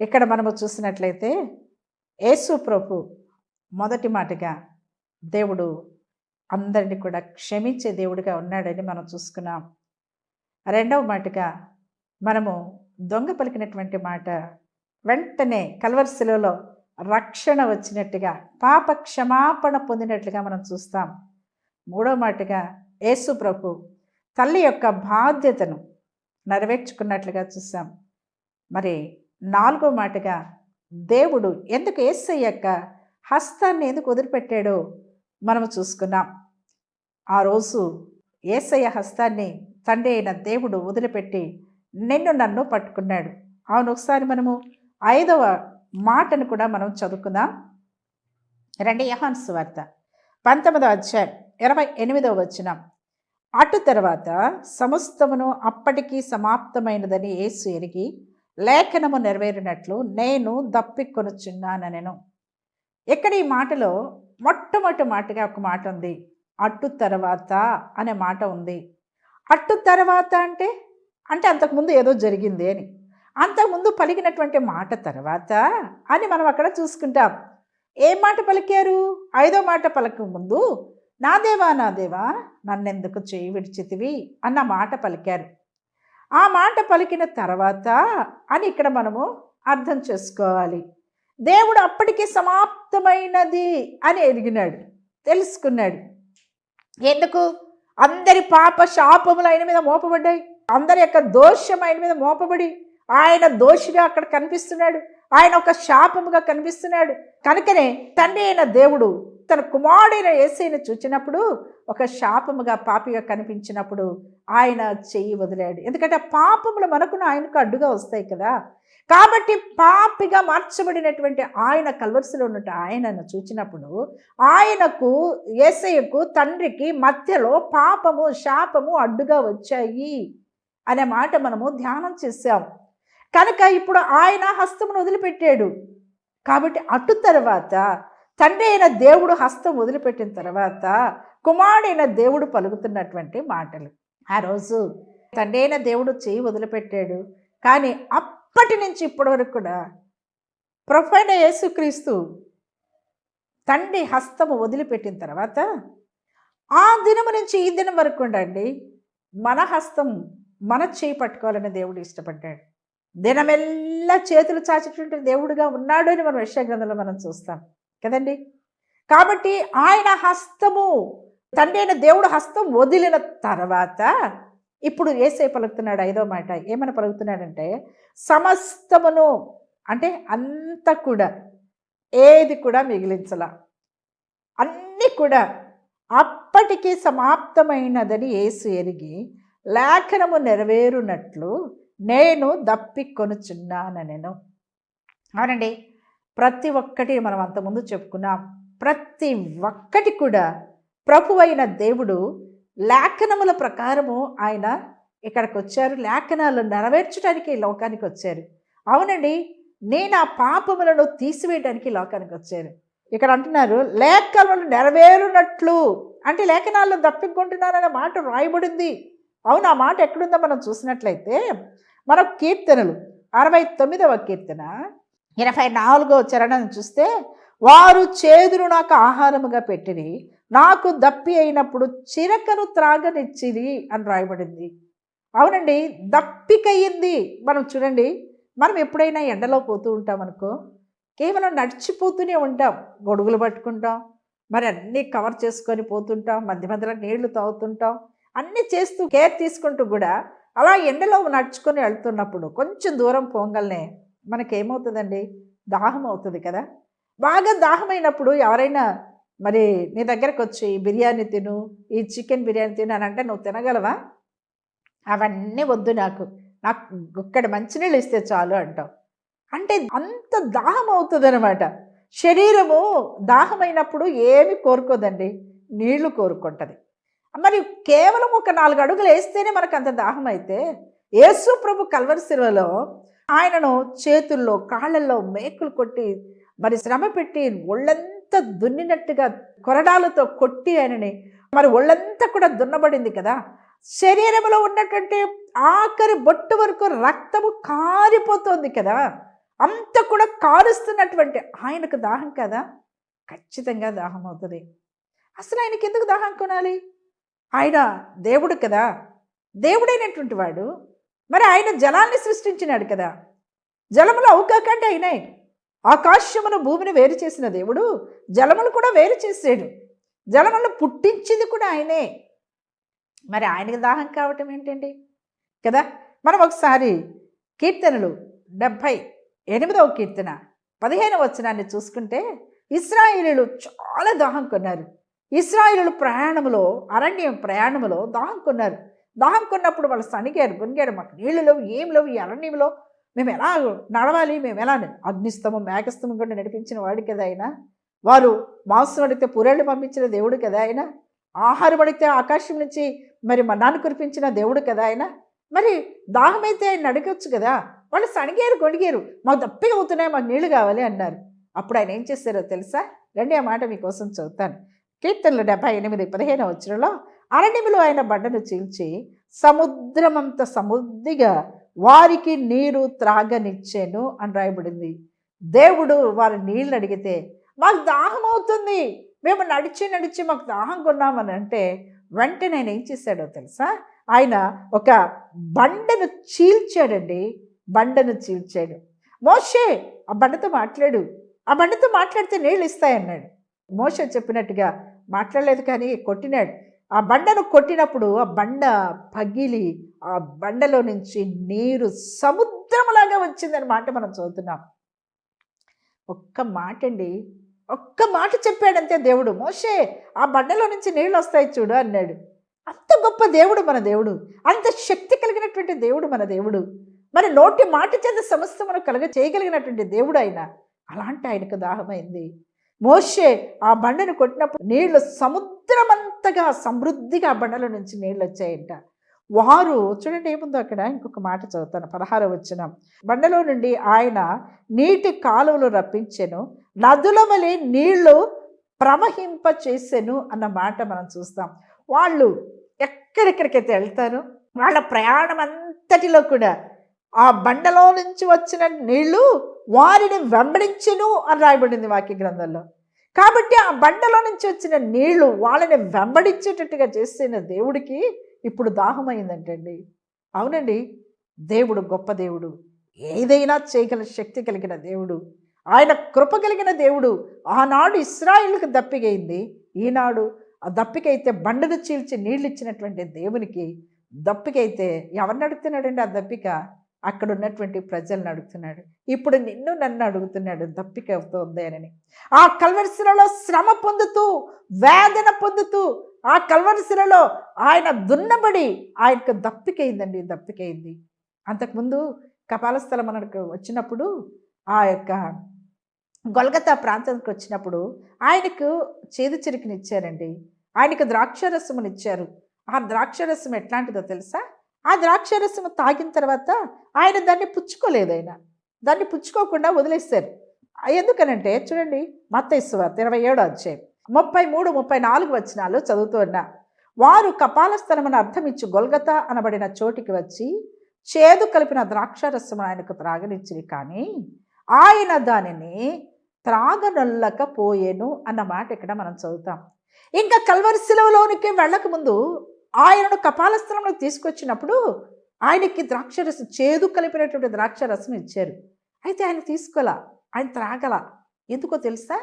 ఇక్కడ మనము చూసినట్లయితే యేసు ప్రభు మొదటి మాటగా దేవుడు అందరినీ కూడా క్షమించే దేవుడిగా ఉన్నాడని మనం చూసుకున్నాం. రెండవ మాటగా మనము దొంగ పలికినటువంటి మాట వెంటనే కల్వర్శిలలో రక్షణ వచ్చినట్టుగా పాప క్షమాపణ పొందినట్లుగా మనం చూస్తాం. మూడో మాటగా యేసు ప్రభు తల్లి యొక్క బాధ్యతను నెరవేర్చుకున్నట్లుగా చూసాం. మరి నాలుగో మాటగా దేవుడు ఎందుకు ఏసయ్యాక హస్తాన్ని ఎందుకు వదిలిపెట్టాడో మనం చూసుకున్నాం. ఆ రోజు ఏసయ్య హస్తాన్ని తండ్రి అయిన దేవుడు వదిలిపెట్టి నిన్ను నన్ను పట్టుకున్నాడు. అవును ఒకసారి మనము ఐదవ మాటను కూడా మనం చదువుకుందాం. రండి యహాన్స్ వార్త పంతొమ్మిదవ అధ్యాయం ఇరవై ఎనిమిదవ వచ్చిన అటు తర్వాత సమస్తమును అప్పటికి సమాప్తమైనదని యేసు ఎరిగి లేఖనము నెరవేరినట్లు నేను దప్పికొనుచున్నానెను ఇక్కడ ఈ మాటలో మొట్టమొదటి మాటగా ఒక మాట ఉంది. అట్టు తర్వాత అనే మాట ఉంది. అట్టు తర్వాత అంటే అంటే అంతకుముందు ఏదో జరిగింది అని. అంతకుముందు పలికినటువంటి మాట తర్వాత అని మనం అక్కడ చూసుకుంటాం. ఏ మాట పలికారు? ఐదో మాట పలక ముందు నా దేవా నా దేవా నన్నెందుకు చేయి విడిచితివి అన్న మాట పలికారు. ఆ మాట పలికిన తర్వాత అని ఇక్కడ మనము అర్థం చేసుకోవాలి. దేవుడు అప్పటికి సమాప్తమైనది అని ఎదిగినాడు తెలుసుకున్నాడు. ఎందుకు? అందరి పాప శాపములు ఆయన మీద మోపబడ్డాయి. అందరి యొక్క దోషం ఆయన మీద మోపబడి ఆయన దోషిగా అక్కడ కనిపిస్తున్నాడు. ఆయన ఒక శాపముగా కనిపిస్తున్నాడు. కనుకనే తండ్రి అయిన దేవుడు తన కుమారుడైన ఏసైని చూచినప్పుడు ఒక శాపముగా పాపిగా కనిపించినప్పుడు ఆయన చెయ్యి వదిలాడు. ఎందుకంటే పాపములు మనకును ఆయనకు అడ్డుగా వస్తాయి కదా. కాబట్టి పాపిగా మార్చబడినటువంటి ఆయన కల్వర్సిలో ఉన్నట్టు ఆయనను చూచినప్పుడు ఆయనకు ఏసయ్యకు తండ్రికి మధ్యలో పాపము శాపము అడ్డుగా వచ్చాయి అనే మాట మనము ధ్యానం చేశాం. కనుక ఇప్పుడు ఆయన హస్తమును వదిలిపెట్టాడు. కాబట్టి అటు తర్వాత తండ్రి అయిన దేవుడు హస్తం వదిలిపెట్టిన తర్వాత కుమారుడైన దేవుడు పలుకుతున్నటువంటి మాటలు. ఆ రోజు తండ్రైన దేవుడు చేయి వదిలిపెట్టాడు. కానీ అప్పటి నుంచి ఇప్పటి వరకు కూడా ప్రొఫైన యేసుక్రీస్తు తండ్రి హస్తము వదిలిపెట్టిన తర్వాత ఆ దినము నుంచి ఈ దినం వరకు ఉండండి మన హస్తం మన చేయి పట్టుకోవాలని దేవుడు ఇష్టపడ్డాడు. దినమెల్లా చేతులు చాచేటువంటి దేవుడుగా ఉన్నాడు అని మనం విషయ గ్రంథంలో మనం చూస్తాం. కదండి? కాబట్టి ఆయన హస్తము తండ్రి అయిన దేవుడు హస్తం వదిలిన తర్వాత ఇప్పుడు ఏసే పలుకుతున్నాడు ఐదో మాట. ఏమని పలుకుతున్నాడంటే సమస్తమును అంటే అంత కూడా ఏది కూడా మిగిలించల. అన్నీ కూడా అప్పటికి సమాప్తమైనదని ఏసు ఎరిగి లేఖనము నెరవేరునట్లు నేను దప్పికొనుచున్నాను నేను అవునండి ప్రతి ఒక్కటి మనం అంతకుముందు చెప్పుకున్నాం. ప్రతి ఒక్కటి కూడా ప్రభువైన దేవుడు లేఖనముల ప్రకారము ఆయన ఇక్కడికి వచ్చారు లేఖనాలు నెరవేర్చడానికి ఈ లోకానికి వచ్చారు అవునండి నేను ఆ పాపములను తీసివేయడానికి లోకానికి వచ్చారు ఇక్కడ అంటున్నారు లేఖనములు నెరవేరునట్లు. అంటే లేఖనాల్లో దప్పికొంటున్నారనే మాట రాయబడింది. అవును ఆ మాట ఎక్కడుందో మనం చూసినట్లయితే మన కీర్తనలు అరవై తొమ్మిదవ కీర్తన ఇరవై నాలుగో చరణం చూస్తే వారు చేదును నాకు ఆహారముగా పెట్టిరి నాకు దప్పి అయినప్పుడు చిరకను త్రాగనిచ్చిరి అని రాయబడింది. అవునండి దప్పికయ్యింది. మనం చూడండి మనం ఎప్పుడైనా ఎండలో పోతూ ఉంటాం అనుకో కేవలం నడిచిపోతూనే ఉంటాం. గొడుగులు పట్టుకుంటాం మరి అన్నీ కవర్ చేసుకొని పోతుంటాం మధ్య మధ్యలో నీళ్ళు తాగుతుంటాం అన్నీ చేస్తూ కేర్ తీసుకుంటూ కూడా అలా ఎండలో నడుచుకొని వెళ్తున్నప్పుడు కొంచెం దూరం పోగలనే మనకేమవుతుందండి? దాహం అవుతుంది కదా? బాగా దాహమైనప్పుడు ఎవరైనా మరి నీ దగ్గరకు వచ్చి బిర్యానీ తిను ఈ చికెన్ బిర్యానీ తిను అని అంటే నువ్వు తినగలవా? అవన్నీ వద్దు నాకు. నాకు ఒక్కడ మంచినీళ్ళు ఇస్తే చాలు అంటావు. అంటే అంత దాహం అవుతుంది అనమాట శరీరము దాహమైనప్పుడు ఏమి కోరుకోదండి? నీళ్ళు కోరుకుంటుంది. మరి కేవలం ఒక నాలుగు అడుగులు వేస్తేనే మనకు అంత దాహం అయితే యేసు ప్రభు కల్వరిశిలలో ఆయనను చేతుల్లో కాళ్ళల్లో మేకులు కొట్టి మరి శ్రమ పెట్టి ఒళ్ళంతా దున్నినట్టుగా కొరడాలతో కొట్టి ఆయనని మరి ఒళ్ళంతా కూడా దున్నబడింది కదా. శరీరంలో ఉన్నటువంటి ఆఖరి బొట్టు వరకు రక్తము కారిపోతుంది కదా. అంత కూడా కారుస్తున్నటువంటి ఆయనకు దాహం కదా? ఖచ్చితంగా దాహం అవుతుంది. అసలు ఆయనకి ఎందుకు దాహం కొనాలి? ఆయన దేవుడు కదా. దేవుడైనటువంటి వాడు. మరి ఆయన జలాన్ని సృష్టించినాడు కదా. జలములు అవుకాకంటే అయినాయి. ఆకాశమును భూమిని వేరు చేసిన దేవుడు జలములు కూడా వేరు చేసాడు జలములను పుట్టించింది కూడా ఆయనే. మరి ఆయనకి దాహం కావటం ఏంటండి? కదా? మనం ఒకసారి కీర్తనలు డెబ్భై ఎనిమిదవ కీర్తన పదిహేను వచనాన్ని చూసుకుంటే ఇస్రాయిలీలు చాలా దాహం కొన్నారు. ఇస్రాయిలు ప్రయాణములో అరణ్యం ప్రయాణములో దాహం కొన్నారు. దాహం కొన్నప్పుడు వాళ్ళు సనిగారు గొనిగారు మాకు నీళ్ళు లేవు ఏం లేవు ఈ అరణ్యంలో మేము ఎలా నడవాలి మేము ఎలా అగ్నిస్తమం మేఘస్తమం కూడా నడిపించిన వాడు కదా ఆయన వారు మాంసం అడిగితే పురేళ్ళు పంపించిన దేవుడు కదా ఆయన ఆహారం అడిగితే ఆకాశం నుంచి మరి మన్నాను కురిపించిన దేవుడు కదా ఆయన మరి దాహమైతే ఆయన అడగచ్చు కదా వాళ్ళు సణిగారు గొడిగారు మాకు దప్పిగా అవుతున్నాయి మాకు నీళ్ళు కావాలి అన్నారు. అప్పుడు ఆయన ఏం చేశారో తెలుసా? రండి ఆ మాట మీకోసం చదువుతాను. కీర్తనలు డెబ్బై ఎనిమిది పదిహేను వచ్చినలో అరణ్యములో ఆయన బండను చీల్చి సముద్రమంత సముద్దిగా వారికి నీరు త్రాగనిచ్చాను అని రాయబడింది. దేవుడు వారి నీళ్ళు అడిగితే మాకు దాహం అవుతుంది. మేము నడిచి నడిచి మాకు దాహం కొన్నామని అంటే వెంటనే ఆయన ఏం చేశాడో తెలుసా? ఆయన ఒక బండను చీల్చాడండి. బండను చీల్చాడు. మోషే ఆ బండతో మాట్లాడు. ఆ బండతో మాట్లాడితే నీళ్ళు ఇస్తాయన్నాడు. మోషే చెప్పినట్టుగా మాట్లాడలేదు కానీ కొట్టినాడు. ఆ బండను కొట్టినప్పుడు ఆ బండ పగిలి ఆ బండలో నుంచి నీరు సముద్రంలాగా వచ్చిందని మాట మనం చదువుతున్నాం. ఒక్క మాట అండి ఒక్క మాట చెప్పాడంతే దేవుడు. మోషే ఆ బండలో నుంచి నీళ్ళు వస్తాయి చూడు అన్నాడు. అంత గొప్ప దేవుడు మన దేవుడు. అంత శక్తి కలిగినటువంటి దేవుడు మన దేవుడు. మరి నోటి మాట చేత మనం కలగ చేయగలిగినటువంటి దేవుడు ఆయన. అలాంటి ఆయనకు దాహమైంది. మోషే ఆ బండను కొట్టినప్పుడు నీళ్ళు సముద్రమంతగా సమృద్ధిగా ఆ బండల నుంచి నీళ్ళు వచ్చాయంట. వారు చూడండి ఏముందో అక్కడ? ఇంకొక మాట చదువుతాను. పదహారు వచ్చిన బండలో నుండి ఆయన నీటి కాలువలు రప్పించెను. నదుల వలె నీళ్ళు ప్రవహింప చేసెను అన్న మాట మనం చూస్తాం. వాళ్ళు ఎక్కడెక్కడికైతే వెళ్తారు వాళ్ళ ప్రయాణం అంతటిలో కూడా ఆ బండలో నుంచి వచ్చిన నీళ్ళు వారిని వెంబడించెను అని రాయబడింది వాక్య గ్రంథంలో. కాబట్టి ఆ బండలో నుంచి వచ్చిన నీళ్ళు వాళ్ళని వెంబడించేటట్టుగా చేసిన దేవుడికి ఇప్పుడు దాహమైందంటండి. అవునండి దేవుడు గొప్ప దేవుడు. ఏదైనా చేయగల శక్తి కలిగిన దేవుడు. ఆయన కృప కలిగిన దేవుడు. ఆనాడు ఇస్రాయిల్కి దప్పికైంది. ఈనాడు ఆ దప్పికైతే బండను చీల్చి నీళ్ళు ఇచ్చినటువంటి దేవునికి దప్పికైతే ఎవరిని అడుగుతున్నాడండి ఆ దప్పిక? అక్కడ ఉన్నటువంటి ప్రజలను అడుగుతున్నాడు. ఇప్పుడు నిన్ను నన్ను అడుగుతున్నాడు దప్పిక అవుతోంది అని. ఆ కల్వరిశిలలో శ్రమ పొందుతూ వేదన పొందుతూ ఆ కల్వరిశిలలో ఆయన దున్నబడి ఆయనకు దప్పికైందండి దప్పికైంది అంతకుముందు కపాలస్థలం మనకు వచ్చినప్పుడు ఆ యొక్క గొల్గతా ప్రాంతానికి వచ్చినప్పుడు ఆయనకు చేదు చిరుకునిచ్చారండి. ఆయనకు ద్రాక్షరసమునిచ్చారు. ఆ ద్రాక్షరసం ఎట్లాంటిదో తెలుసా? ఆ ద్రాక్షరసము తాగిన తర్వాత ఆయన దాన్ని పుచ్చుకోలేదు ఆయన. దాన్ని పుచ్చుకోకుండా వదిలేస్తారు ఎందుకనంటే చూడండి మత్తైశ్వార్త ఇరవై ఏడో అధ్యాయం. ముప్పై మూడు ముప్పై నాలుగు వచనాలు చదువుతూ ఉన్నా వారు కపాలస్థలమని అర్థం ఇచ్చి గొల్గత అనబడిన చోటికి వచ్చి చేదు కలిపిన ద్రాక్షరసము ఆయనకు త్రాగనిచ్చింది కానీ ఆయన దానిని త్రాగనొల్లకపోయేను అన్న మాట ఇక్కడ మనం చదువుతాం. ఇంకా కల్వరి శిలవలోనికి వెళ్ళకముందు ఆయనను కపాలస్థలంలో తీసుకొచ్చినప్పుడు ఆయనకి ద్రాక్షరసం చేదు కలిపినటువంటి ద్రాక్షరసం ఇచ్చారు. అయితే ఆయన తీసుకోలా? ఆయన త్రాగల? ఎందుకో తెలుసా?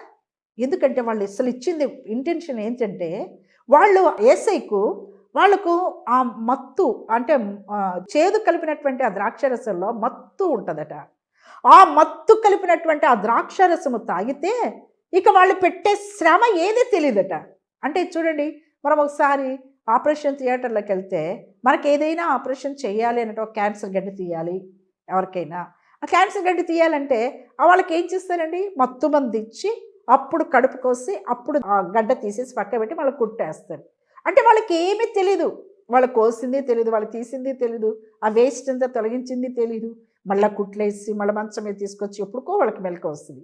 ఎందుకంటే వాళ్ళు అసలు ఇచ్చింది ఇంటెన్షన్ ఏంటంటే వాళ్ళు ఏసైకు వాళ్ళకు ఆ మత్తు అంటే చేదు కలిపినటువంటి ఆ ద్రాక్షరసంలో మత్తు ఉంటుందట. ఆ మత్తు కలిపినటువంటి ఆ ద్రాక్షరసము తాగితే ఇక వాళ్ళు పెట్టే శ్రమ ఏది తెలియదట అంటే చూడండి మనం ఒకసారి ఆపరేషన్ థియేటర్లోకి వెళ్తే మనకి ఏదైనా ఆపరేషన్ చేయాలి అంటే ఒక క్యాన్సర్ గడ్డి తీయాలి ఎవరికైనా. ఆ క్యాన్సర్ గడ్డి తీయాలంటే వాళ్ళకి ఏం చేస్తారండి? మత్తు మంది ఇచ్చి అప్పుడు కడుపు కోసి అప్పుడు ఆ గడ్డ తీసేసి పక్క పెట్టి వాళ్ళకి కుట్టేస్తారు. అంటే వాళ్ళకి ఏమీ తెలీదు. వాళ్ళు కోసింది తెలీదు వాళ్ళు తీసింది తెలీదు ఆ వేస్ట్ అంతా తొలగించింది తెలీదు. మళ్ళీ కుట్లేసి మళ్ళీ మంచం మీద తీసుకొచ్చి ఎప్పుడుకో వాళ్ళకి మెలకు వస్తుంది.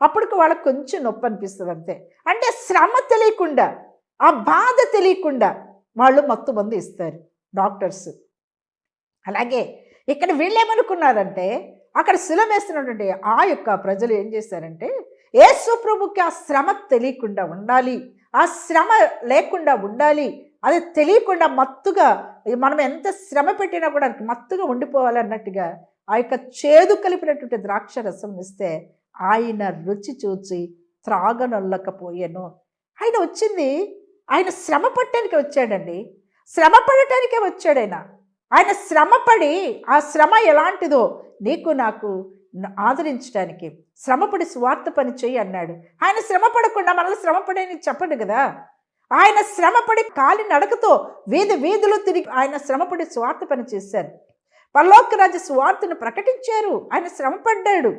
అప్పటికి వాళ్ళకి కొంచెం నొప్పి అనిపిస్తుంది అంతే. అంటే శ్రమ తెలియకుండా ఆ బాధ తెలియకుండా వాళ్ళు మత్తు మంది ఇస్తారు డాక్టర్స్. అలాగే ఇక్కడ వీళ్ళేమనుకున్నారంటే అక్కడ శిలమేస్తున్నటువంటి ఆ యొక్క ప్రజలు ఏం చేశారంటే యేసు ప్రభుకి ఆ శ్రమ తెలియకుండా ఉండాలి ఆ శ్రమ లేకుండా ఉండాలి అది తెలియకుండా మత్తుగా మనం ఎంత శ్రమ పెట్టినా కూడా మత్తుగా ఉండిపోవాలి అన్నట్టుగా ఆ యొక్క చేదు కలిపినటువంటి ద్రాక్ష రసం ఇస్తే ఆయన రుచి చూచి త్రాగనొల్లకపోయాను. ఆయన వచ్చింది ఆయన శ్రమ పట్టడానికి వచ్చాడండి. శ్రమ పడటానికే వచ్చాడు ఆయన ఆయన శ్రమపడి ఆ శ్రమ ఎలాంటిదో నీకు నాకు ఆదరించడానికి శ్రమపడి స్వార్థ పని చేయి అన్నాడు. ఆయన శ్రమ పడకుండా మనల్ని శ్రమపడని చెప్పండి కదా. ఆయన శ్రమపడి కాలి నడకతో వీధి వీధులు తిరిగి ఆయన శ్రమపడి స్వార్థ పని చేశారు. పరలోక రాజు స్వార్థను ప్రకటించారు. ఆయన శ్రమపడ్డాడు.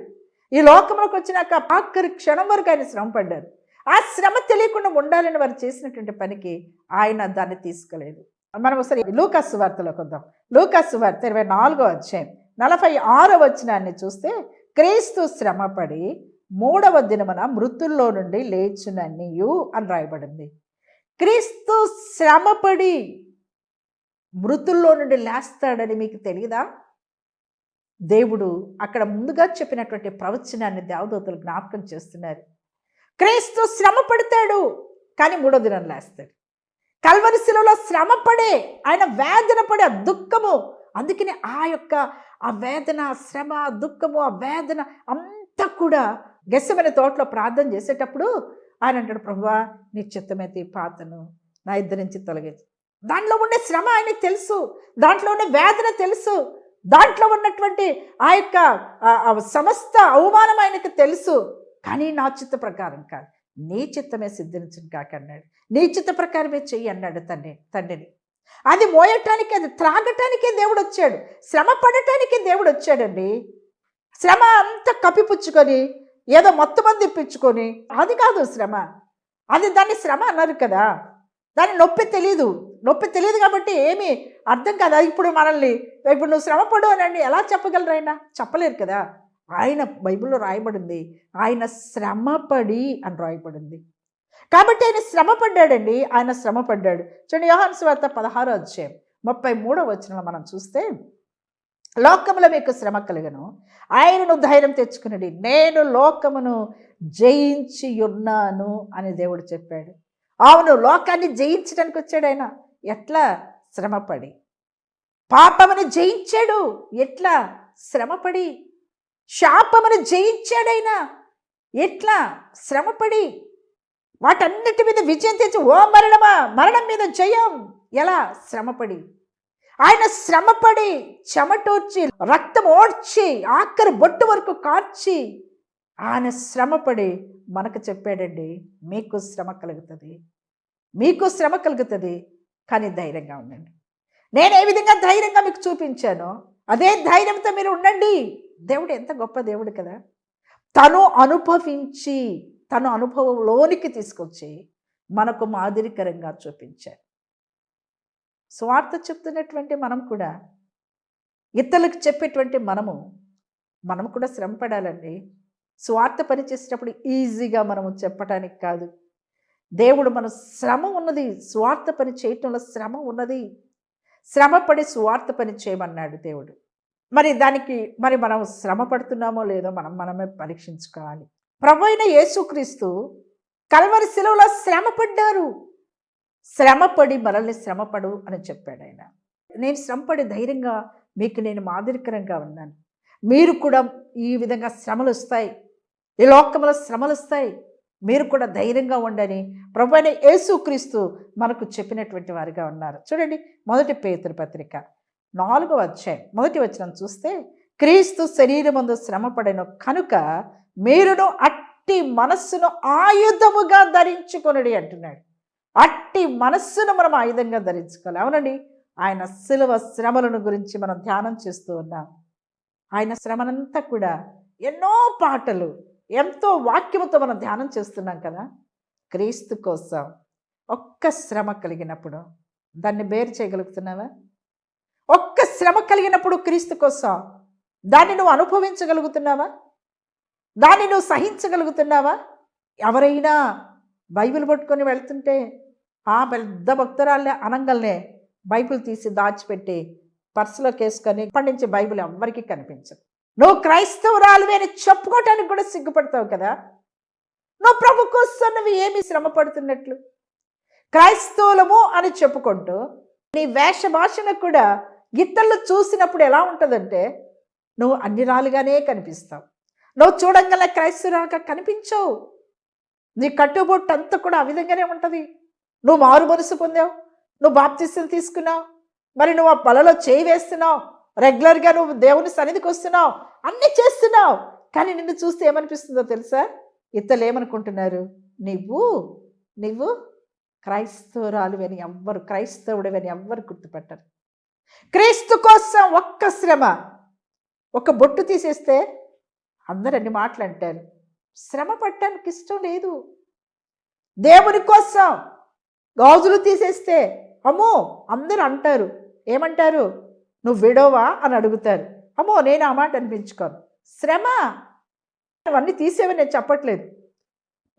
ఈ లోకంలోకి వచ్చినాక ఆఖరి క్షణం వరకు ఆయన శ్రమపడ్డారు. ఆ శ్రమ తెలియకుండా ఉండాలని వారు చేసినటువంటి పనికి ఆయన దాన్ని తీసుకోలేదు. మనం ఒకసారి లూకస్ వార్తలోకి వద్దాం లూకాసు వార్త ఇరవై నాలుగో అధ్యాయం నలభై ఆరో వచ్చినాన్ని చూస్తే క్రీస్తు శ్రమపడి మూడవ దినమున మృతుల్లో నుండి లేచుననియు అని రాయబడింది. క్రీస్తు శ్రమపడి మృతుల్లో నుండి లేస్తాడని మీకు తెలియదా దేవుడు అక్కడ ముందుగా చెప్పినటువంటి ప్రవచనాన్ని దేవదూతలు జ్ఞాపకం చేస్తున్నారు. క్రీస్తు శ్రమ పడతాడు కానీ మూడో దినం లేస్తాడు. కల్వరి శిలలో శ్రమపడే ఆయన వేదన పడే ఆ దుఃఖము అందుకని ఆ యొక్క ఆ వేదన శ్రమ దుఃఖము ఆ వేదన అంతా కూడా గెస్సమైన తోటలో ప్రార్థన చేసేటప్పుడు ఆయన అంటాడు ప్రభువా నీ చిత్తమైతే ఈ పాతను నా ఇద్దరి నుంచి తొలగించు. దాంట్లో ఉండే శ్రమ ఆయనకి తెలుసు దాంట్లో ఉండే వేదన తెలుసు దాంట్లో ఉన్నటువంటి ఆ యొక్క సమస్త అవమానం ఆయనకు తెలుసు. కానీ నా చిత్త ప్రకారం కాదు. నీ చిత్తమే సిద్ధించను కాక అన్నాడు. నీ చిత్త ప్రకారమే చెయ్యి అన్నాడు తండ్రి తండ్రిని. అది మోయటానికి అది త్రాగటానికే దేవుడు వచ్చాడు శ్రమ పడటానికే దేవుడు వచ్చాడండి శ్రమ అంతా కప్పిపుచ్చుకొని ఏదో మొత్తం మంది ఇప్పించుకొని అది కాదు శ్రమ. అది దాన్ని శ్రమ అన్నారు కదా. దాని నొప్పి తెలియదు నొప్పి తెలియదు కాబట్టి ఏమీ అర్థం కాదు. ఇప్పుడు మనల్ని ఇప్పుడు నువ్వు శ్రమపడు అని ఎలా చెప్పగలరు ఆయన? చెప్పలేరు కదా. ఆయన బైబిల్లో రాయబడింది ఆయన శ్రమపడి అని రాయబడింది. కాబట్టి ఆయన శ్రమపడ్డాడండి ఆయన శ్రమపడ్డాడు. చూడండి యోహాన్ స్వార్త పదహారో అధ్యాయం ముప్పై మూడో వచనంలో మనం చూస్తే లోకములో మీకు శ్రమ కలిగను ఆయనను ధైర్యం తెచ్చుకునడి. నేను లోకమును జయించి ఉన్నాను అని దేవుడు చెప్పాడు. అవును లోకాన్ని జయించడానికి వచ్చాడు ఆయన. ఎట్లా? శ్రమపడి. పాపమును జయించాడు. ఎట్లా? శ్రమపడి. శాపమును జయించాడైనా. ఎట్లా? శ్రమపడి వాటన్నిటి మీద విజయం తెచ్చి ఓ మరణమా మరణం మీద జయం. ఎలా? శ్రమపడి. ఆయన శ్రమపడి చెమటోర్చి రక్తం ఓడ్చి ఆఖరి బొట్టు వరకు కార్చి ఆయన శ్రమపడి మనకు చెప్పాడండి మీకు శ్రమ కలుగుతుంది. మీకు శ్రమ కలుగుతుంది కానీ ధైర్యంగా ఉండండి. నేను ఏ విధంగా ధైర్యంగా మీకు చూపించానో అదే ధైర్యంతో మీరు ఉండండి. దేవుడు ఎంత గొప్ప దేవుడు కదా. తను అనుభవించి తను అనుభవంలోనికి తీసుకొచ్చి మనకు మాదిరికరంగా చూపించారు స్వార్థ చెప్తున్నటువంటి మనం కూడా ఇతరులకు చెప్పేటువంటి మనము మనం కూడా శ్రమ పడాలండి. స్వార్థ పని చేసేటప్పుడు ఈజీగా మనము చెప్పటానికి కాదు. దేవుడు మన శ్రమ ఉన్నది స్వార్థ పని చేయటంలో శ్రమ ఉన్నది. శ్రమపడి స్వార్థ పని చేయమన్నాడు దేవుడు. మరి దానికి మరి మనం శ్రమ పడుతున్నామో లేదో మనం మనమే పరీక్షించుకోవాలి. ప్రభు అయిన యేసుక్రీస్తు కల్వరి శిలువలో శ్రమపడ్డారు శ్రమపడి మనల్ని శ్రమపడు అని చెప్పాడు ఆయన. నేను శ్రమపడి ధైర్యంగా మీకు నేను మాదిరికరంగా ఉన్నాను. మీరు కూడా ఈ విధంగా శ్రమలు వస్తాయి. ఈ లోకంలో శ్రమలు వస్తాయి. మీరు కూడా ధైర్యంగా ఉండని ప్రభు అయిన యేసుక్రీస్తు మనకు చెప్పినటువంటి వారిగా ఉన్నారు. చూడండి మొదటి పేతురు పత్రిక. నాలుగో అధ్యాయం మొదటి వచనం చూస్తే క్రీస్తు శరీరమందు శ్రమపడిన కనుక మీరును అట్టి మనస్సును ఆయుధముగా ధరించుకొనడి అంటున్నాడు. అట్టి మనస్సును మనం ఆయుధంగా ధరించుకోవాలి. అవునండి ఆయన శిలువ శ్రమలను గురించి మనం ధ్యానం చేస్తూ ఉన్నాం. ఆయన శ్రమనంతా కూడా ఎన్నో పాటలు ఎంతో వాక్యముతో మనం ధ్యానం చేస్తున్నాం కదా. క్రీస్తు కోసం ఒక్క శ్రమ కలిగినప్పుడు దాన్ని బేరు చేయగలుగుతున్నావా? ఒక్క శ్రమ కలిగినప్పుడు క్రీస్తు కోసం దాన్ని నువ్వు అనుభవించగలుగుతున్నావా? దాన్ని నువ్వు సహించగలుగుతున్నావా? ఎవరైనా బైబిల్ పట్టుకొని వెళ్తుంటే ఆ పెద్ద భక్తురాలే అనంగల్నే బైబిల్ తీసి దాచిపెట్టి పర్సులోకి వేసుకొని ఇప్పటి నుంచి బైబిల్ ఎవ్వరికీ కనిపించదు. నువ్వు క్రైస్తవురాలువే అని చెప్పుకోవటానికి కూడా సిగ్గుపడతావు కదా? నువ్వు ప్రభు కోసం నువ్వు ఏమి శ్రమ పడుతున్నట్లు? క్రైస్తవులము అని చెప్పుకుంటూ నీ వేష భాషను కూడా గిత్తళ్ళు చూసినప్పుడు ఎలా ఉంటుందంటే నువ్వు అన్ని రాలుగానే కనిపిస్తావు. నువ్వు చూడంగానే క్రైస్తవురాలుగా కనిపించవు. నీ కట్టుబొట్టు అంతా కూడా ఆ విధంగానే ఉంటుంది. నువ్వు మారు మనసు పొందావు. నువ్వు బాప్తిస్టులు తీసుకున్నావు. మరి నువ్వు ఆ పొలలో చేయి వేస్తున్నావు. రెగ్యులర్గా నువ్వు దేవుని సన్నిధికి వస్తున్నావు. అన్నీ చేస్తున్నావు. కానీ నిన్ను చూస్తే ఏమనిపిస్తుందో తెలుసా? ఇతరులు ఏమనుకుంటున్నారు? నువ్వు నువ్వు క్రైస్తవురాలు అని ఎవ్వరు క్రైస్తవుడు అని ఎవ్వరు గుర్తుపెట్టరు. క్రీస్తు కోసం ఒక్క శ్రమ. ఒక బొట్టు తీసేస్తే అందరు అన్ని మాటలు అంటారు. శ్రమ పట్టడానికి ఇష్టం లేదు. దేవుని కోసం గాజులు తీసేస్తే అమ్మో! అందరూ అంటారు. ఏమంటారు? నువ్వు విడోవా? అని అడుగుతారు. అమ్మో! నేను ఆ మాట అనిపించుకోను. శ్రమ! అవన్నీ తీసేవని నేను చెప్పట్లేదు.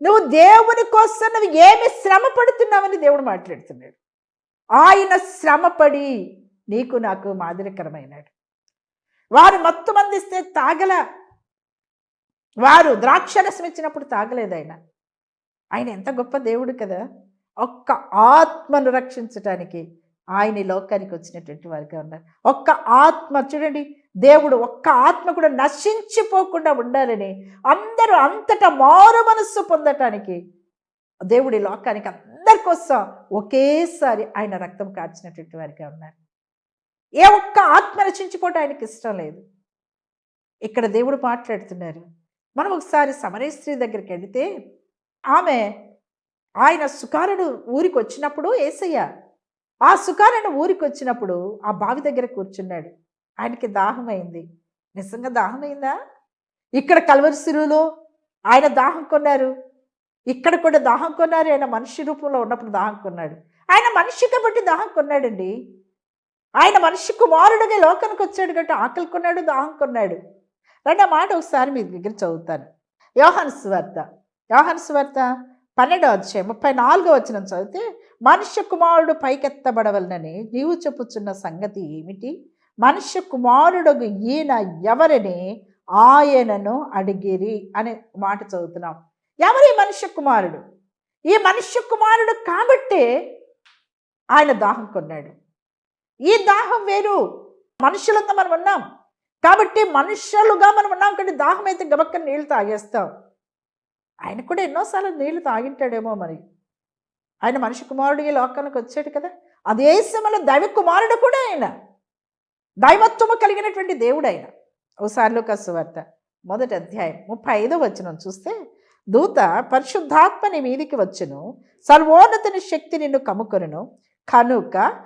నువ్వు దేవుని కోసం నువ్వు ఏమి శ్రమ పడుతున్నావని దేవుడు మాట్లాడుతున్నాడు. ఆయన శ్రమపడి నీకు నాకు మాదిరికరమైనాడు. వారు మత్తు మందిస్తే తాగల. వారు ద్రాక్షరసం ఇచ్చినప్పుడు తాగలేదు ఆయన. ఆయన ఎంత గొప్ప దేవుడు కదా. ఒక్క ఆత్మను రక్షించటానికి ఆయన లోకానికి వచ్చినటువంటి వారిగా ఉన్నారు. ఒక్క ఆత్మ చూడండి దేవుడు ఒక్క ఆత్మ కూడా నశించిపోకుండా ఉండాలని అందరూ అంతటా మారు మనస్సు పొందటానికి దేవుడి లోకానికి అందరి కోసం ఒకేసారి ఆయన రక్తం కార్చినటువంటి వారిగా ఉన్నారు. ఏ ఒక్క ఆత్మ రచించుకోవటం ఆయనకి ఇష్టం లేదు. ఇక్కడ దేవుడు మాట్లాడుతున్నారు. మనం ఒకసారి సమరే దగ్గరికి వెళితే ఆమె ఆయన సుకారుడు ఊరికి వచ్చినప్పుడు ఏసయ్య ఆ సుకారుడు ఊరికి వచ్చినప్పుడు ఆ బావి దగ్గర కూర్చున్నాడు. ఆయనకి దాహమైంది నిజంగా దాహమైందా ఇక్కడ కలవరిసిరులో ఆయన దాహం కొన్నారు. ఇక్కడ కూడా దాహం కొన్నారు. ఆయన మనిషి రూపంలో ఉన్నప్పుడు దాహం కొన్నాడు. ఆయన మనిషి కాబట్టి దాహం కొన్నాడండి. ఆయన మనిషి కుమారుడుగా లోకానికి వచ్చాడు కాబట్టి ఆకలి కొన్నాడు దాహం కొన్నాడు. రెండో మాట ఒకసారి మీ దగ్గర చదువుతాను. యోహాన్ స్వార్త. యోహాన్ స్వార్త పన్నెండో అధ్యాయం ముప్పై నాలుగో వచ్చిన చదివితే మనుష్య కుమారుడు పైకెత్తబడవలనని నీవు చెప్పుచున్న సంగతి ఏమిటి? మనుష్య కుమారుడు ఈయన ఎవరిని ఆయనను అడిగిరి అనే మాట చదువుతున్నాం. ఎవరి మనుష్య కుమారుడు? ఈ మనుష్య కుమారుడు కాబట్టే ఆయన దాహం కొన్నాడు. ఈ దాహం వేరు. మనుషులంతా మనం ఉన్నాం. కాబట్టి మనుషులుగా మనం ఉన్నాం కానీ దాహం అయితే గబక్క నీళ్ళు తాగేస్తాం. ఆయన కూడా ఎన్నోసార్లు నీళ్ళు తాగింటాడేమో మరి. ఆయన మనిషి కుమారుడు ఈ లోకానికి వచ్చాడు కదా. అదే సమయంలో దైవ కుమారుడు కూడా ఆయన. దైవత్వము కలిగినటువంటి దేవుడు ఆయన. ఓసారిలో కసువార్త మొదటి అధ్యాయం ముప్పై ఐదో వచనం చూస్తే దూత పరిశుద్ధాత్మని మీదికి వచ్చును. సర్వోన్నతిని శక్తి నిన్ను కమ్ముకొనును. కనుక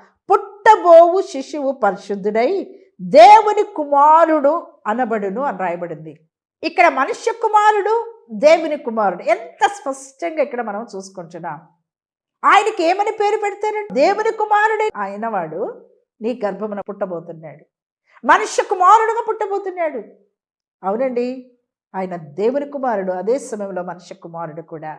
పుట్టబోవు శిశువు పరిశుద్ధుడై దేవుని కుమారుడు అనబడును అని రాయబడింది. ఇక్కడ మనుష్య కుమారుడు దేవుని కుమారుడు. ఎంత స్పష్టంగా ఇక్కడ మనం చూసుకుంటున్నాం. ఆయనకి ఏమని పేరు పెడతారు? దేవుని కుమారుడే. ఆయన వాడు నీ గర్భమున పుట్టబోతున్నాడు. మనుష్య కుమారుడుగా పుట్టబోతున్నాడు. అవునండి ఆయన దేవుని కుమారుడు అదే సమయంలో మనుష్య కుమారుడు కూడా.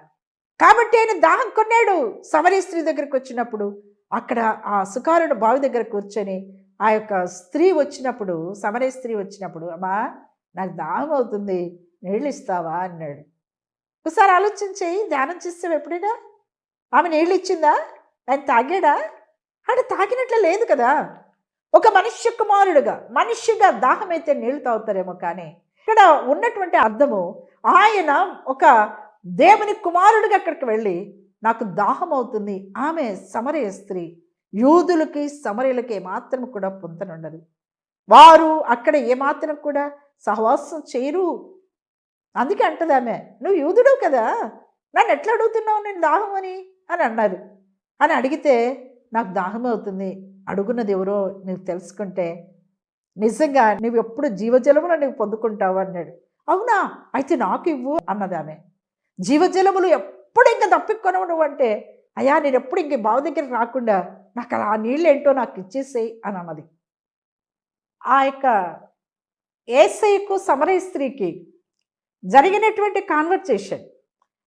కాబట్టి ఆయన దాహం కొన్నాడు. సమరీ స్త్రీ దగ్గరికి వచ్చినప్పుడు అక్కడ ఆ సుకారుడు బావి దగ్గర కూర్చొని ఆ యొక్క స్త్రీ వచ్చినప్పుడు సమరే స్త్రీ వచ్చినప్పుడు అమ్మా నాకు దాహం అవుతుంది నీళ్ళు ఇస్తావా అన్నాడు. ఒకసారి ఆలోచించి ధ్యానం చేస్తావు ఎప్పుడైనా? ఆమె నీళ్ళు ఇచ్చిందా ఆయన తాగాడా? అంటే తాగినట్లు లేదు కదా. ఒక మనుష్య కుమారుడుగా మనిషిగా దాహం అయితే నీళ్ళు తాగుతారేమో కానీ ఇక్కడ ఉన్నటువంటి అర్థము ఆయన ఒక దేవుని కుమారుడిగా అక్కడికి వెళ్ళి నాకు దాహం అవుతుంది ఆమె సమరయ స్త్రీ. యూదులకి సమరయులకి ఏమాత్రం కూడా పొంతనుండదు. వారు అక్కడ ఏమాత్రం కూడా సహవాసం చేయరు. అందుకే అంటది ఆమె నువ్వు యూదుడు కదా? నన్ను ఎట్లా అడుగుతున్నావు? నేను దాహం అని? అని అన్నారు. అని అడిగితే నాకు దాహం అవుతుంది. అడుగున్నది ఎవరో నీకు తెలుసుకుంటే నిజంగా నువ్వు ఎప్పుడు జీవజలమును నువ్వు పొందుకుంటావు అన్నాడు. అవునా? అయితే నాకు ఇవ్వు అన్నది ఆమె. జీవజలములు ఎప్పుడు ఇంకా తప్పికొనవు నువ్వు అంటే అయ్యా నేను ఎప్పుడు ఇంక బావ దగ్గరికి రాకుండా నాకు ఆ నీళ్ళు ఏంటో నాకు ఇచ్చేసేయి అని అన్నది. ఆ యొక్క ఏసైకు సమరయ స్త్రీకి జరిగినటువంటి కాన్వర్సేషన్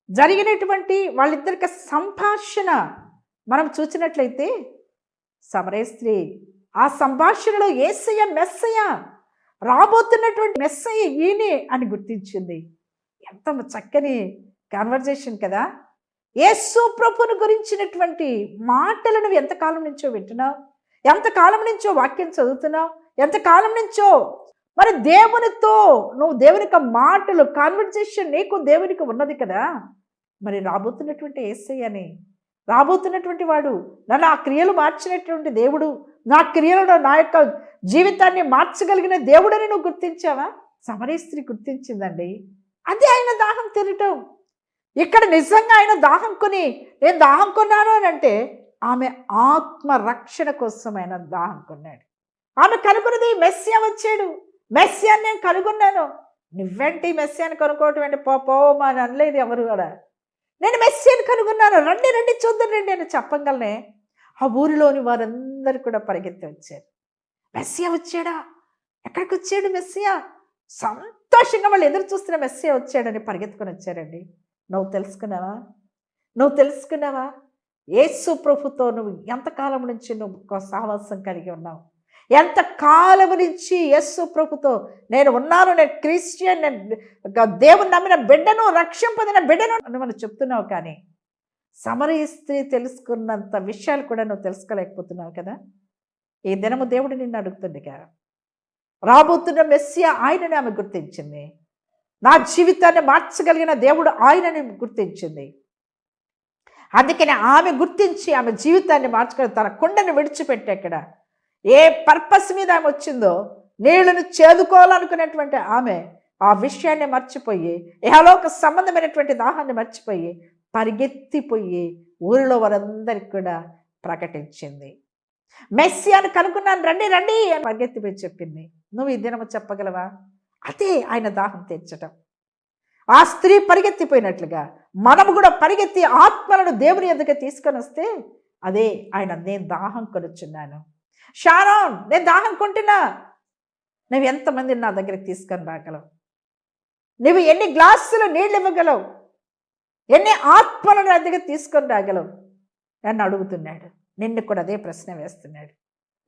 జరిగినటువంటి వాళ్ళిద్దరికి సంభాషణ మనం చూసినట్లయితే సమరయ స్త్రీ ఆ సంభాషణలో ఏసయ్య మెస్సయ్య రాబోతున్నటువంటి మెస్సయ్య ఈయనే అని గుర్తించింది. ఎంత చక్కని కాన్వర్జేషన్ కదా. యేసు ప్రభుని గురించినటువంటి మాటలు నువ్వు ఎంతకాలం నుంచో వింటున్నావు? ఎంతకాలం నుంచో వాక్యం చదువుతున్నావు? ఎంతకాలం నుంచో? మరి దేవునితో నువ్వు దేవుని యొక్క మాటలు కాన్వర్జేషన్ నీకు దేవునికి ఉన్నది కదా. మరి రాబోతున్నటువంటి ఏసయ్యని రాబోతున్నటువంటి వాడు నన్ను ఆ క్రియలు మార్చినటువంటి దేవుడు నా క్రియలను నా యొక్క జీవితాన్ని మార్చగలిగిన దేవుడని నువ్వు గుర్తించావా? సమరీ స్త్రీ గుర్తించిందండి. అది ఆయన దాహం తిరగటం ఇక్కడ నిజంగా ఆయన దాహం కొని నేను దాహం కొన్నాను అని అంటే ఆమె ఆత్మరక్షణ కోసం ఆయన దాహం కొన్నాడు. ఆమె కనుగొన్నది మెస్సియా వచ్చాడు. మెస్సియాని నేను కనుగొన్నాను. నువ్వేంటి మెస్సియాని కనుక్కోవటం ఏంటి? పో పోవమా అని అనలేదు ఎవరు కూడా. నేను మెస్సియాని కనుగొన్నాను. రండి రండి చూద్దాం రండి అని చెప్పగలనే ఆ ఊరిలోని వారందరూ కూడా పరిగెత్తి వచ్చారు. మెస్సియా వచ్చాడా? ఎక్కడికి వచ్చాడు మెస్సియా సంతోషంగా వాళ్ళు ఎదురు చూస్తున్న మెస్సియా వచ్చాడని పరిగెత్తుకొని వచ్చారండి. నువ్వు తెలుసుకున్నావా? నువ్వు తెలుసుకున్నావా? యేసు ప్రభుతో నువ్వు ఎంతకాలం నుంచి నువ్వు ఒక సాహసం కలిగి ఉన్నావు? ఎంత కాలం నుంచి యేసు ప్రభుతో నేను ఉన్నాను నేను క్రిస్టియన్ నేను దేవుని నమ్మిన బిడ్డను రక్షింపదిన బిడ్డను అని మనం చెప్తున్నావు కానీ సమరయ స్త్రీ తెలుసుకున్నంత విషయాలు కూడా నువ్వు తెలుసుకోలేకపోతున్నావు కదా? ఈ దినము దేవుడు నిన్ను అడుగుతుందిగా రాబోతున్న మెస్సియా ఆయనని ఆమె గుర్తించింది. నా జీవితాన్ని మార్చగలిగిన దేవుడు ఆయనని గుర్తించింది. అందుకని ఆమె గుర్తించి ఆమె జీవితాన్ని మార్చుకొని తన కుండను విడిచిపెట్టి అక్కడ ఏ పర్పస్ మీద ఆమె వచ్చిందో నీళ్ళను చేదుకోవాలనుకునేటువంటి ఆమె ఆ విషయాన్ని మర్చిపోయి ఇహలోక సంబంధమైనటువంటి దాహాన్ని మర్చిపోయి పరిగెత్తిపోయి ఊరిలో వారందరికి కూడా ప్రకటించింది. మెస్సి అని కనుక్కున్నాను రండి రండి అని పరిగెత్తిపోయి చెప్పింది. నువ్వు ఈ దినము చెప్పగలవా? అదే ఆయన దాహం తీర్చటం. ఆ స్త్రీ పరిగెత్తిపోయినట్లుగా మనము కూడా పరిగెత్తి ఆత్మలను దేవుని ఎదుగా తీసుకొని వస్తే అదే ఆయన నేను దాహం కొనుచున్నాను. షారోన్ నేను దాహం కొంటున్నా. నువ్వు ఎంతమందిని నా దగ్గరికి తీసుకొని రాగలవు? నువ్వు ఎన్ని గ్లాసులు నీళ్ళు ఇవ్వగలవు? ఎన్ని ఆత్మలను నా దగ్గర తీసుకొని రాగలవు? నన్ను అడుగుతున్నాడు. నిన్ను కూడా అదే ప్రశ్న వేస్తున్నాడు.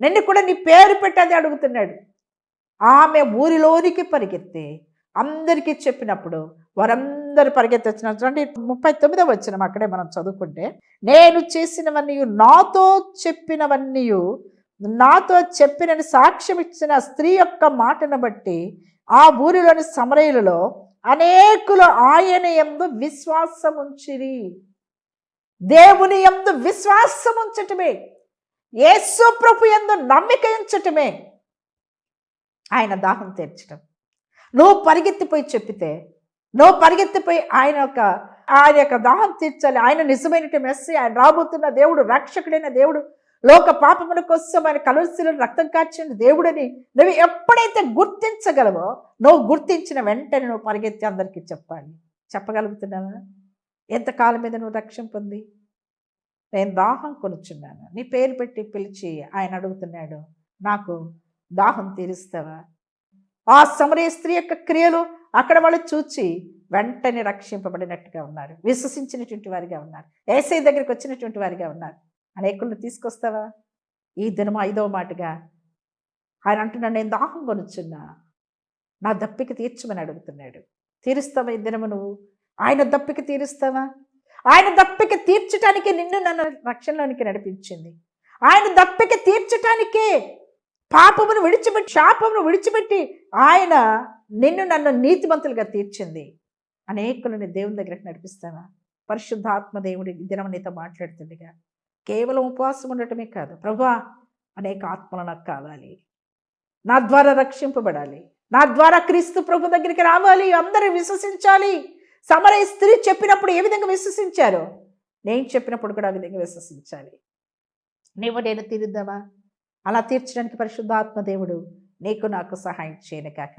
నిన్ను కూడా నీ పేరు పెట్టి అదే అడుగుతున్నాడు. ఆమె ఊరిలోనికి పరిగెత్తి అందరికీ చెప్పినప్పుడు వారందరూ పరిగెత్తి వచ్చిన ముప్పై తొమ్మిదో వచ్చిన అక్కడే మనం చదువుకుంటే నేను చేసినవన్నీ నాతో చెప్పినవన్నీ నాతో చెప్పినని సాక్ష్యం ఇచ్చిన స్త్రీ యొక్క మాటను బట్టి ఆ ఊరిలోని సమరయులలో అనేకులు ఆయన ఎందు విశ్వాసం ఉంచిరి. దేవుని ఎందు విశ్వాసం ఉంచటమే. యేసు ప్రభు ఎందు నమ్మిక ఉంచటమే. ఆయన దాహం తీర్చడం. నువ్వు పరిగెత్తిపోయి చెప్పితే నువ్వు పరిగెత్తిపోయి ఆయన యొక్క ఆయన యొక్క దాహం తీర్చాలి. ఆయన నిజమైన మెస్సి ఆయన రాబోతున్న దేవుడు రక్షకుడైన దేవుడు లోక పాపముల కోసం ఆయన కలుసులను రక్తం కార్చిన దేవుడని నువ్వు ఎప్పుడైతే గుర్తించగలవో నువ్వు గుర్తించిన వెంటనే నువ్వు పరిగెత్తి అందరికీ చెప్పాలి. చెప్పగలుగుతున్నావా? ఎంతకాలం మీద నువ్వు రక్షణ పొంది? నేను దాహం కొనుచున్నాను. నీ పేరు పెట్టి పిలిచి ఆయన అడుగుతున్నాడు నాకు దాహం తీరుస్తావా? ఆ సమరయ స్త్రీ యొక్క క్రియలు అక్కడ వాళ్ళు చూచి వెంటనే రక్షింపబడినట్టుగా ఉన్నారు. విశ్వసించినటువంటి వారిగా ఉన్నారు. ఏసై దగ్గరికి వచ్చినటువంటి వారిగా ఉన్నారు. అనేకులను తీసుకొస్తావా? ఈ దినం ఐదవ మాటగా ఆయన అంటున్నాడు నేను దాహం కొనుచున్నా. నా దప్పిక తీర్చమని అడుగుతున్నాడు. తీరుస్తావా ఈ దినము నువ్వు? ఆయన దప్పిక తీరుస్తావా? ఆయన దప్పిక తీర్చటానికి నిన్ను నన్ను రక్షణలోనికి నడిపించింది. ఆయన దప్పిక తీర్చటానికే పాపమును విడిచిపెట్టి శాపమును విడిచిపెట్టి ఆయన నిన్ను నన్ను నీతిమంతులుగా తీర్చింది. అనేకులని దేవుని దగ్గరికి నడిపిస్తావా? పరిశుద్ధాత్మ దేవుడి దినం నీతో మాట్లాడుతుండగా. కేవలం ఉపవాసం ఉండటమే కాదు. ప్రభా అనేక ఆత్మలు నాకు కావాలి. నా ద్వారా రక్షింపబడాలి. నా ద్వారా క్రీస్తు ప్రభు దగ్గరికి రావాలి. అందరూ విశ్వసించాలి. సమరయ స్త్రీ చెప్పినప్పుడు ఏ విధంగా విశ్వసించారు? నేను చెప్పినప్పుడు కూడా ఆ విధంగా విశ్వసించాలి. నీవు నేను తీరుద్దామా అలా తీర్చడానికి పరిశుద్ధాత్మ దేవుడు నీకు నాకు సహాయం చేయను కాక.